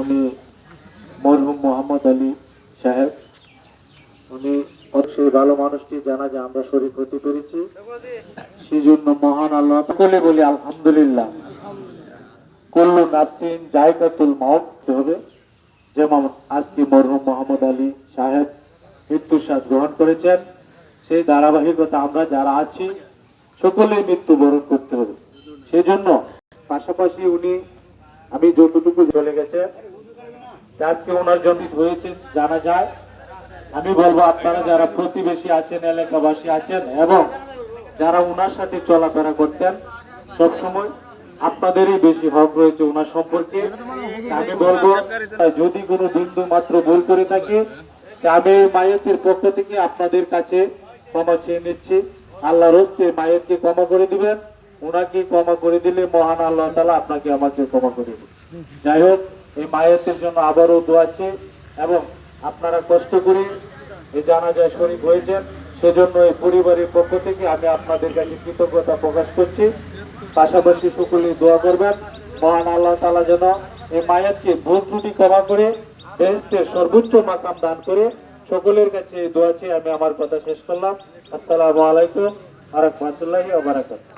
উনি মরহুম মোহাম্মদ আলী সাহেব। উনি অবশ্যই ভালো মানুষটি জানা যে আমরা শরীর হতে পেরেছি সেই জন্য মহান আল্লাহ সকলে বলি, আলহামদুলিল্লাহ। কুল্লু নাফসিন জায়গাতুল মাউত হবে। যেমন আজকে মরহুম মোহাম্মদ আলী সাহেব মৃত্যুর স্বাদ গ্রহণ করেছেন। সেই ধারাবাহিকতা আমরা যারা আছি, সকলেই মৃত্যু বরণ করতে হবে। সেই জন্য পাশাপাশি উনি আমি যতটুকু চলে গেছে আজকে ওনার জন্য হয়েছে, জানা যায়। আমি বলব আপনারা যারা প্রতিবেশী আছেন, এলাকাবাসী আছেন, এবং যারা ওনার সাথে চলাফেরা করতেন, সবসময় আপনাদেরই বেশি হক রয়েছে ওনার সম্পর্কে। আমি বলব, যদি কোনো বিন্দু মাত্র ভুল করে থাকি আমি এই মায়েতের পক্ষ থেকে আপনাদের কাছে ক্ষমা চেয়ে নিচ্ছি। আল্লাহ রস্তে মায়েরকে ক্ষমা করে দিবেন। ওনাকে ক্ষমা করে দিলে মহান আল্লাহ তালা আপনাকে আমাকে ক্ষমা করে দিবেন। যাই হোক, এই মায়েতের জন্য আবারও দোয়াছে এবং আপনারা কষ্ট করে এই জানাজায় শরীর হয়েছেন, সেজন্য এই পরিবারের পক্ষ থেকে আমি আপনাদের কাছে কৃতজ্ঞতা প্রকাশ করছি। পাশাপাশি সকলে দোয়া করবেন, মহান আল্লাহ তালা যেন এই মায়াতকে ভুল ত্রুটি ক্ষমা করে, বেহেস্তের সর্বোচ্চ মাকাম দান করে সকলের কাছে এই দোয়া চেয়ে আমি আমার কথা শেষ করলাম। আসসালামু আলাইকুম আরহামতুল্লাহি ওয়া বারাকাতুহু।